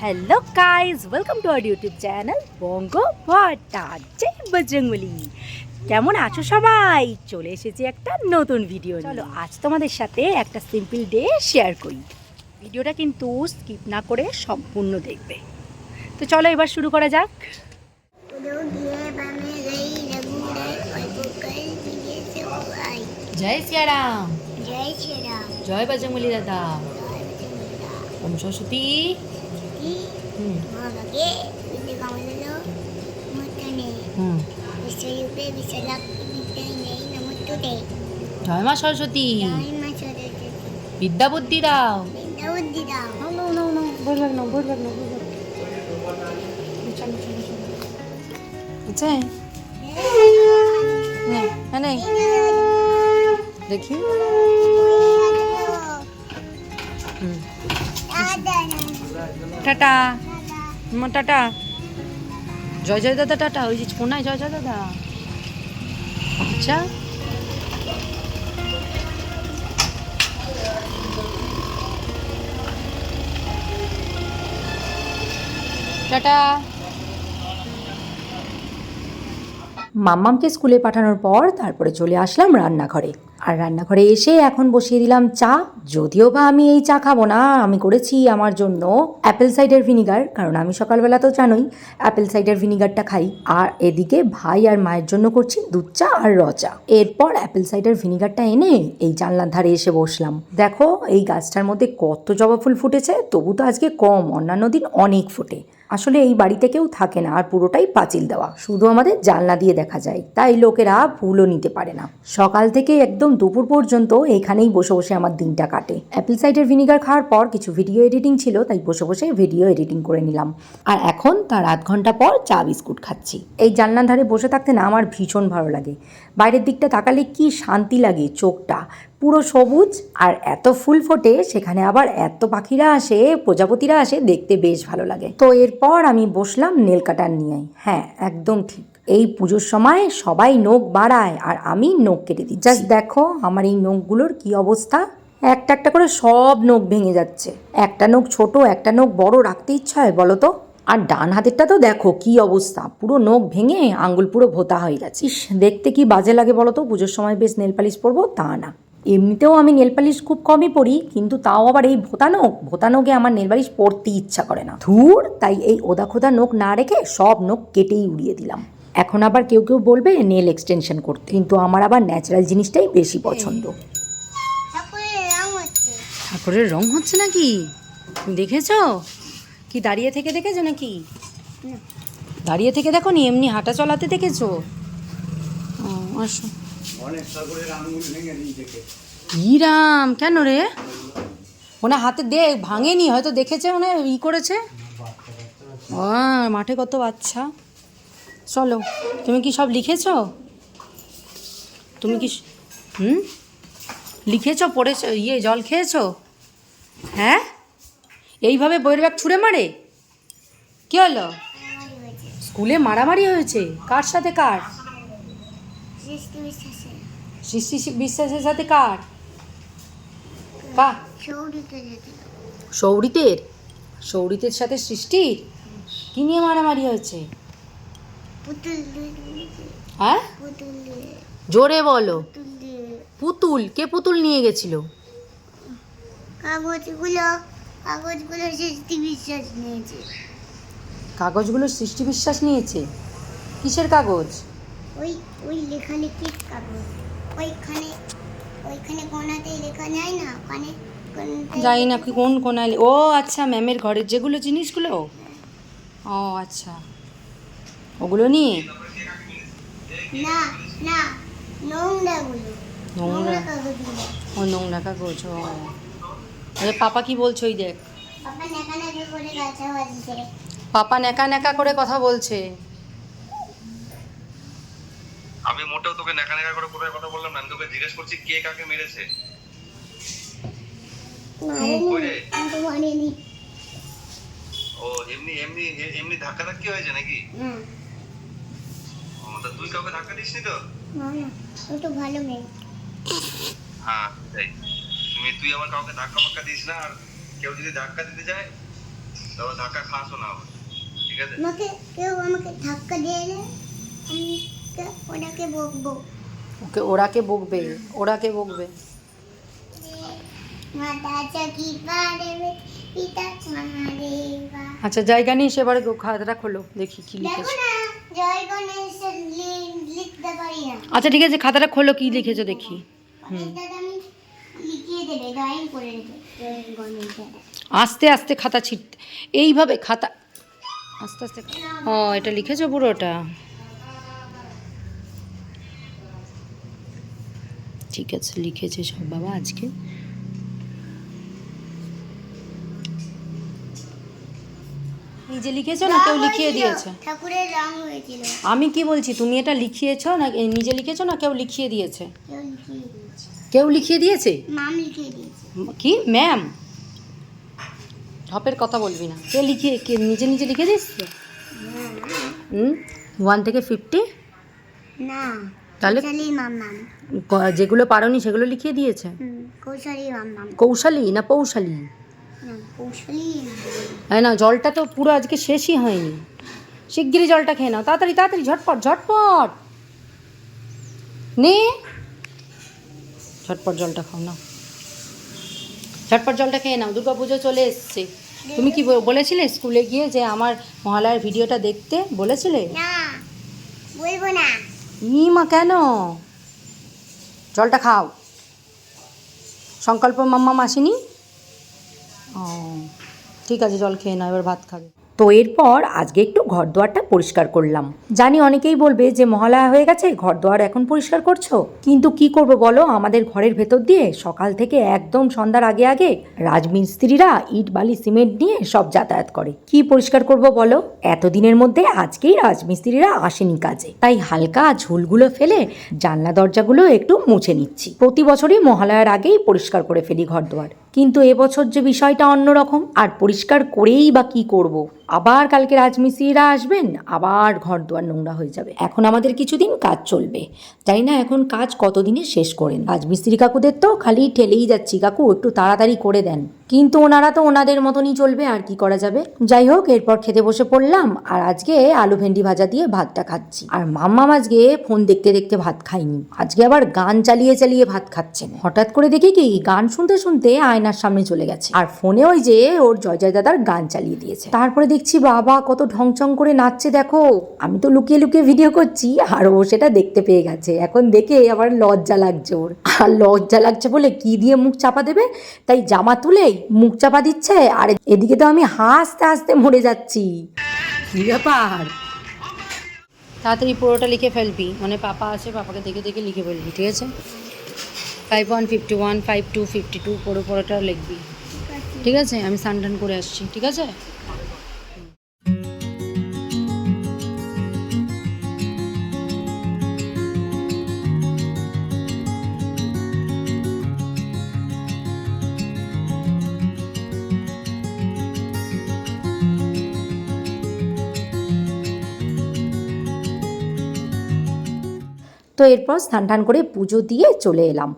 Hello guys welcome to our YouTube channel বঙ্গ ভট্টার জয় বজরঙ্গলি কেমন আছো সবাই? চলে এসেছি একটা নতুন ভিডিও চলো আজ তোমাদের সাথে একটা সিম্পল ডে শেয়ার করি। ভিডিওটা কিন্তু স্কিপ না করে সম্পূর্ণ দেখবে। তো চলো এবার শুরু করা যাক। জয় সিয়ারাম। জয় শ্রীরাম জয় বজরঙ্গলি দাদা। ওম সরস্বতী। ಹಾಗೆ ಇಲ್ಲಿ ಕಾವಲಲು ಮುತ್ತನೆ ವಿಶ್ವಯುಗೆ ವಿಶ್ವಲಕ್ಷ್ಮಿ ಮುತ್ತನೆ ನಮುತ್ತದೆ জয় মা সরস্বতী বিদ্যা বুদ্ধি বুদ্ধি দাও না না না ভয় লাগ না ভয় লাগ না ভয় লাগ দেখি টাটা। টাটা। জয় জয় দাদা, টাটা। ওই যে কোনায় জয় জয় দাদা। আচ্ছা। টাটা। মাম্মামকে স্কুলে পাঠানোর পর তারপরে চলে আসলাম রান্নাঘরে। আর রান্নাঘরে এসে এখন বসিয়ে দিলাম চা। যদিও বা আমি এই চা খাব না, আমি করেছি আমার জন্য অ্যাপেল সাইডার ভিনিগার, কারণ আমি সকালবেলা তো জানোই অ্যাপেল সাইডার ভিনিগারটা খাই। আর এদিকে ভাই আর মায়ের জন্য করছি দুধ চা আর র চা। এরপর অ্যাপেল সাইডার ভিনিগারটা এনে এই জানলার ধারে এসে বসলাম। দেখো, এই গাছটার মধ্যে কত জবা ফুল ফুটেছে, তবু তো আজকে কম, অন্যান্য দিন অনেক ফোটে। আসলে এই বাড়িতে কেউ থাকে না, আর পুরোটাই পাঁচিল দেওয়া। শুধু আমাদের জানলা দিয়ে দেখা যায়। তাই লোকেরা ফুলও নিতে পারে না। সকাল থেকে একদম দুপুর পর্যন্ত এখানেই বসে বসে আমার দিনটা কাটে। অ্যাপেল সাইডের ভিনিগার খাওয়ার পর কিছু ভিডিও এডিটিং ছিল, তাই বসে বসে ভিডিও এডিটিং করে নিলাম। আর এখন তার আধ ঘণ্টা পর চা বিস্কুট খাচ্ছি। এই জানলার ধারে বসে থাকতে না আমার ভীষণ ভালো লাগে। বাইরের দিকটা তাকালে কি শান্তি লাগে চোখটা। পুরো সবুজ আর এত ফুল ফোটে, সেখানে আবার এত পাখিরা আসে, প্রজাপতিরা আসে, দেখতে বেশ ভালো লাগে। তো এরপর আমি বসলাম নেল কাটার নিয়ে। হ্যাঁ একদম ঠিক। এই পুজোর সময় সবাই নখ বাড়ায় আর আমি নখ কেটে দিই জাস্ট দেখো আমার এই নখগুলোর কি অবস্থা। একটা একটা করে সব নখ ভেঙে যাচ্ছে। একটা নখ ছোট, একটা নখ বড় রাখতে ইচ্ছা হয়, বলো তো? আর ডান হাতেরটা তো দেখো কি অবস্থা। পুরো নখ ভেঙে আঙ্গুল পুরো ভোতা হয়ে গেছে। দেখতে কি বাজে লাগে বলো তো? পুজোর সময় বেশ নেল পালিশ পরবো, তা না। এমনিতেও আমি নেল পালিশ খুব কমই পরি কিন্তু তাও আবার এই ভোতা নখ ভোতা নখে আমার নেল পালিশ পরতে ইচ্ছা করে না। ধুর তাই এই ওদা খোদা নখ না রেখে সব নখ কেটেই উড়িয়ে দিলাম। এখন আবার কেউ কেউ বলবে নেল এক্সটেনশন করতে কিন্তু আমার আবার ন্যাচারাল জিনিসটাই বেশি পছন্দ। ঠাকুরের রং হচ্ছে। নাকি? দেখেছ? কি দাঁড়িয়ে থেকে দেখেছ নাকি? দাঁড়িয়ে থেকে দেখো নি এমনি হাঁটা চলাতে দেখেছ? ও, আসো ই রাম কেন রে? ওনা হাতে দে ভাঙেনি হয়তো দেখেছে মানে ই করেছে? ও মাঠে কত বাচ্চা। চলো তুমি কি সব লিখেছ? তুমি কি হুম? লিখেছো পড়েছো ইয়ে জল খেয়েছো? হ্যাঁ? এইভাবে বইয়ের ব্যাগ ছুঁড়ে মারে? কি হলো? স্কুলে মারামারি হয়েছে? কার সাথে কার? সৃষ্টি বিশ্বাসে বিশ্বাসের সাথে কার? কা সৌরিতের সৌরিতের সাথে সৃষ্টির? কি নিয়ে মারামারি হয়েছে? হ্যাঁ? জোরে বলো। পুতুল পুতুল কে পুতুল নিয়ে গেছিল? কাগজগুলো কাগজগুলো সৃষ্টি বিশ্বাস নিয়েছে। কাগজগুলো সৃষ্টি বিশ্বাস নিয়েছে? কিসের কাগজ? ওই ওই লেখালেখির কাগজ। ওইখানে ওইখানে কোনাতেই লেখা যায় না? ওখানে জানি না কোন কোনায় ও আচ্ছা ম্যামের ঘরের যেগুলো জিনিসগুলো? ও আচ্ছা। ওগুলো নিয়ে? না না নোংরাগুলো। নোংরা? নোংরা ও নোংরা কাগজ ও। আরে পাপা কি বলছো ওই দেখ। নাকা নাকা করে পাপা নেকা নেকা করে কথা বলছে। আমি মোটেও তোকে নেকা নেকা করে কোথায় কথা বললাম না আমি তোকে জিজ্ঞেস করছি কে কাকে মেরেছে। ও এমনি এমনি এমনি ধাক্কা ধাক্কি হয়েছে নাকি? তা তুই কাউকে ধাক্কা দিসনি তো? না না ও তো ভালো মেয়ে। হ্যাঁ তাই তুমি তুই আমার কাউকে ধাক্কা মাক্কা দিস না আর কেউ যদি ধাক্কা দিতে যায় তবে ধাক্কা খাসও না। ঠিক আছে? আমাকে কেউ আমাকে ধাক্কা দিয়ে আমি ওনাকে বকবো। ওকে ওরাকে বকবে ওরাকে বকবে। আচ্ছা জায়গা নিয়ে এবার খাতাটা খোলো দেখি কি লিখেছো। আচ্ছা ঠিক আছে খাতাটা খোলো কি লিখেছো দেখি। আস্তে আস্তে খাতা ছিটতে এইভাবে খাতা আস্তে আস্তে। ও এটা লিখেছো পুরোটা? ঠিক আছে লিখেছে সব বাবা আজকে। নিজে লিখেছো না কেউ লিখিয়ে দিয়েছে? ঠাকুরের রং হয়েছিল। আমি কি বলছি তুমি এটা লিখিয়েছো না নিজে লিখেছো না কেউ লিখিয়ে দিয়েছে? কেউ লিখিয়ে দিয়েছে। কেউ লিখিয়ে দিয়েছে? লিখিয়ে দিয়েছে। কি? ম্যাম? ঢপের কথা বলবি না। কে লিখিয়ে কে নিজে নিজে লিখে দিস হুম? ওয়ান থেকে ফিফটি? না। তাহলে? যেগুলো পারোনি সেগুলো লিখিয়ে দিয়েছে? কৌশলী না পৌশালী? হ্যাঁ না জলটা তো পুরো আজকে শেষই হয়নি। শিগগিরই জলটা খেয়ে নাও। তাড়াতাড়ি তাড়াতাড়ি ঝটপট ঝটপট। নে। ঝটপট জলটা খাও না ঝটপট জলটা খেয়ে নাও। দুর্গা পুজো চলে এসছে। তুমি কি বলেছিলে স্কুলে গিয়ে যে আমার মহালয়ার ভিডিওটা দেখতে? বলেছিলে? না বলব না। ই মা কেন? জলটা খাও। সংকল্প মাম্মা মাসিনি ও, ঠিক আছে, জল খেয়ে নাও, এবার ভাত খাবে। তো এরপর আজকে একটু ঘর দুয়ারটা পরিষ্কার করলাম। জানি অনেকেই বলবে যে, মহালয়া হয়ে গেছে ঘর দুয়ার এখন পরিষ্কার করছ? কিন্তু কি করব বলো, আমাদের ঘরের ভেতর দিয়ে সকাল থেকে একদম সন্ধ্যার আগে আগে রাজমিস্ত্রিরা ইট, বালি, সিমেন্ট নিয়ে সব যাতায়াত করে। কি পরিষ্কার করব বলো? এতদিনের মধ্যে আজকেই রাজমিস্ত্রিরা আসেনি কাজে। তাই হালকা ঝুলগুলো ফেলে জানলা দরজাগুলো একটু মুছে নিচ্ছি। প্রতি বছরই মহালয়ার আগেই পরিষ্কার করে ফেলি ঘর দুয়ার কিন্তু এবছর যে বিষয়টা অন্যরকম, আর পরিষ্কার করেই বা কি করব। আবার কালকে রাজমিস্ত্রিরা আসবেন, আবার ঘর দুয়ার নোংরা হয়ে যাবে। এখন আমাদের কিছুদিন কাজ চলবে। জানি না এখন কাজ কতদিনে শেষ করেন। রাজমিস্ত্রি কাকুদের তো খালি ঠেলেই যাচ্ছি। কাকু, একটু তাড়াতাড়ি করে দেন। কিন্তু ওনারা তো ওনাদের মতনই চলবে, আর কি করা যাবে? যাই হোক, এরপর খেতে বসে পড়লাম, আর আজকে আলু ভেন্ডি ভাজা দিয়ে ভাতটা খাচ্ছি। আর মাম্মাম আজকে ফোন দেখতে দেখতে ভাত খাইনি আজকে আবার গান চালিয়ে চালিয়ে ভাত খাচ্ছেন। হঠাৎ করে দেখি কি, গান শুনতে শুনতে আয়নার সামনে চলে গেছে। আর ফোনে ওই যে ওর জয় জয় দাদার গান চালিয়ে দিয়েছে। তারপরে দেখছি, বাবা, কত ঢংচং করে নাচছে দেখো। আমি তো লুকিয়ে লুকিয়ে ভিডিও করছি, আর ও সেটা দেখতে পেয়ে গেছে। এখন দেখে আবার লজ্জা লাগছে ওর। আর লজ্জা লাগছে বলে কি দিয়ে মুখ চাপা দেবে? তাই জামা তুলেই মুখ চাপা দিচ্ছে আর এদিকে তো আমি হাসতে হাসতে মরে যাচ্ছি। কি ব্যাপার? তাড়াতাড়ি পুরোটা লিখে ফেলবি। মানে পাপা আছে পাপাকে দেখে দেখে লিখে ফেলবি ঠিক আছে? Five one fifty one five two fifty two পুরো পুরোটা লিখবি। ঠিক আছে? আমি স্নান টান করে আসছি ঠিক আছে? তো এরপর স্নান টান করে পুজো দিয়ে চলে এলাম।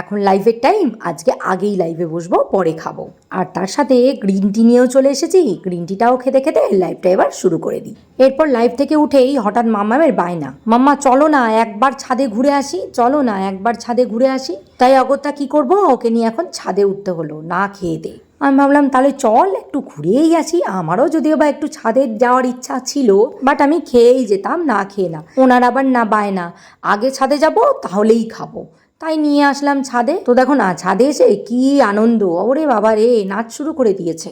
এখন লাইভের টাইম আজকে আগেই লাইভে বসবো, পরে খাব। আর তার সাথে গ্রিন টি নিয়েও চলে এসেছি গ্রিন টিটাও খেতে খেতে লাইভটা এবার শুরু করে দিই। এরপর লাইভ থেকে উঠেই হঠাৎ মাম্মামের বায়না। মাম্মা, চলো না একবার ছাদে ঘুরে আসি, চলো না একবার ছাদে ঘুরে আসি। তাই অগত্যা কি করব? ওকে নিয়ে এখন ছাদে উঠতে হলো, না খেয়ে দে। আমি ভাবলাম, তাহলে চল একটু ঘুরেই আসি। আমারও যদিও বা একটু ছাদে যাওয়ার ইচ্ছা ছিল বাট আমি খেয়েই যেতাম, না খেয়ে না। ওনার আবার না বায়না আগে ছাদে যাব, তাহলেই খাব। তাই নিয়ে আসলাম ছাদে। তো দেখো না, ছাদে এসে কি আনন্দ। ওরে বাবা রে নাচ শুরু করে দিয়েছে।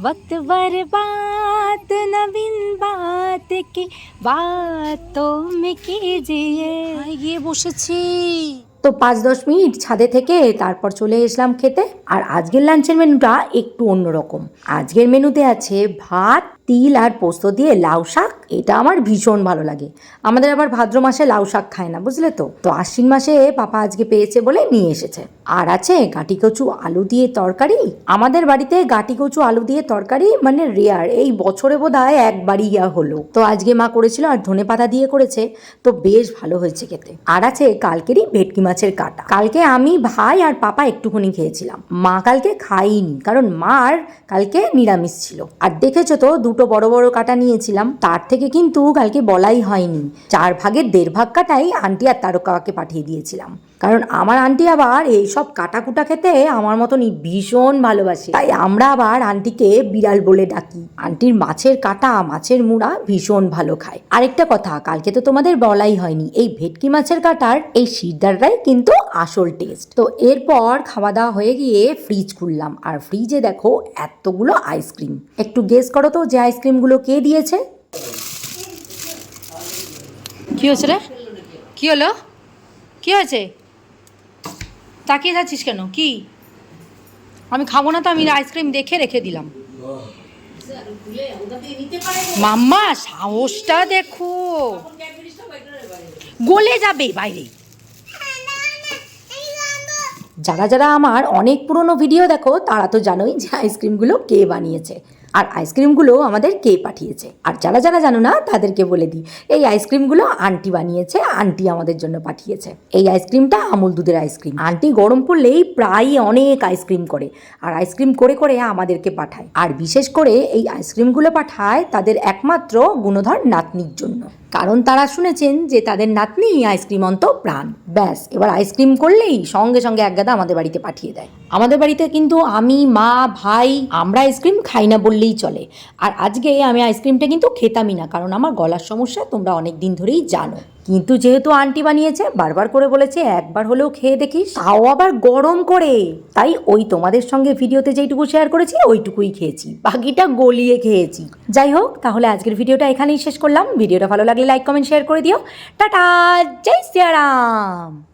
वक्त बर्बाद नवीन बात की बातों में कीजिए গিয়ে বসেছি তো পাঁচ দশ মিনিট ছাদে থেকে তারপর চলে এসলাম খেতে আর আজকের লাঞ্চের মেনুটা একটু অন্যরকম আজকের মেনুতে আছে ভাত তিল আর পোস্ত দিয়ে লাউ শাক এটা আমার ভীষণ ভালো লাগে আমাদের আবার ভাদ্র মাসে লাউ শাক খায় না বুঝলে তো তো আশ্বিন মাসে পাপা আজকে পেয়েছে বলে নিয়ে এসেছে আর আছে গাটি কচু আলু দিয়ে তরকারি। আমাদের বাড়িতে গাটি কচু আলু দিয়ে তরকারি মানে রেয়ার এই বছরে বোধ হয় একবারই ইয়া হলো। তো আজকে মা করেছিল আর ধনে পাতা দিয়ে করেছে, তো বেশ ভালো হয়েছে খেতে। আর আছে কালকেরই ভেটকি মাছের কাটা। কালকে আমি ভাই আর পাপা একটুখানি খেয়েছিলাম। মা কালকে খাইনি, কারণ মার কালকে নিরামিষ ছিল। আর দেখেছ তো, দুটো বড় বড় কাটা নিয়েছিলাম। তার থেকে কিন্তু কালকে বলাই হয়নি। চার ভাগের দেড় ভাগ কাটাই আন্টি আর তারকাকে পাঠিয়ে দিয়েছিলাম। কারণ আমার আন্টি আবার এই এইসব কাটাকুটা খেতে আমার মতনই ভীষণ ভালোবাসে। তাই আমরা আবার আন্টিকে বিড়াল বলে ডাকি। আন্টির মাছের কাটা, মাছের মুড়া ভীষণ ভালো খায়। আরেকটা কথা, কালকে তো তোমাদের বলাই হয়নি, এই ভেটকি মাছের কাটার এই শিরদারটাই কিন্তু আসল টেস্ট তো এরপর খাওয়া দাওয়া হয়ে গিয়ে ফ্রিজ খুললাম। আর ফ্রিজে দেখো এতগুলো আইসক্রিম একটু গেস করো তো যে আইসক্রিমগুলো কে দিয়েছে? কি হয়েছে রে? কি হলো? কি হয়েছে? তাকিয়ে যাচ্ছিস কেন? কি? আমি খাব না তো, আমি আইসক্রিম দেখে রেখে দিলাম। মাম্মা, সাহসটা দেখো। গলে যাবে বাইরে। যারা যারা আমার অনেক পুরনো ভিডিও দেখো, তারা তো জানোই যে আইসক্রিমগুলো কে বানিয়েছে। আর আইসক্রিমগুলো আমাদের কে পাঠিয়েছে? আর যারা যারা জানো না, তাদেরকে বলে দিই, এই আইসক্রিমগুলো আন্টি বানিয়েছে, আন্টি আমাদের জন্য পাঠিয়েছে। এই আইসক্রিমটা আমুল দুধের আইসক্রিম। আন্টি গরম পড়লেই প্রায় অনেক আইসক্রিম করে, আর আইসক্রিম করে করে আমাদেরকে পাঠায়। আর বিশেষ করে এই আইসক্রিমগুলো পাঠায় তাদের একমাত্র গুণধর নাতনির জন্য। কারণ তারা শুনেছেন যে তাদের নাতনি আইসক্রিম অন্ত প্রাণ। ব্যাস, এবার আইসক্রিম করলেই সঙ্গে সঙ্গে এক গাদা আমাদের বাড়িতে পাঠিয়ে দেয়। আমাদের বাড়িতে কিন্তু আমি, মা, ভাই, আমরা আইসক্রিম খাই না বললেই চলে। আর আজকে আমি আইসক্রিমটা কিন্তু খেতামই না, কারণ আমার গলার সমস্যা তোমরা অনেক দিন ধরেই জানো। কিন্তু যেহেতু আন্টি বানিয়েছে, বারবার করে বলেছে, একবার হলেও খেয়ে দেখি তাও আবার গরম করে। তাই ওই তোমাদের সঙ্গে ভিডিওতে যেইটুকু শেয়ার করেছি, ওইটুকুই খেয়েছি। বাকিটা গলিয়ে খেয়েছি। যাই হোক, তাহলে আজকের ভিডিওটা এখানেই শেষ করলাম। ভিডিওটা ভালো লাগলে লাইক কমেন্ট শেয়ার করে দিও। টাটা! জয় শ্রীরাম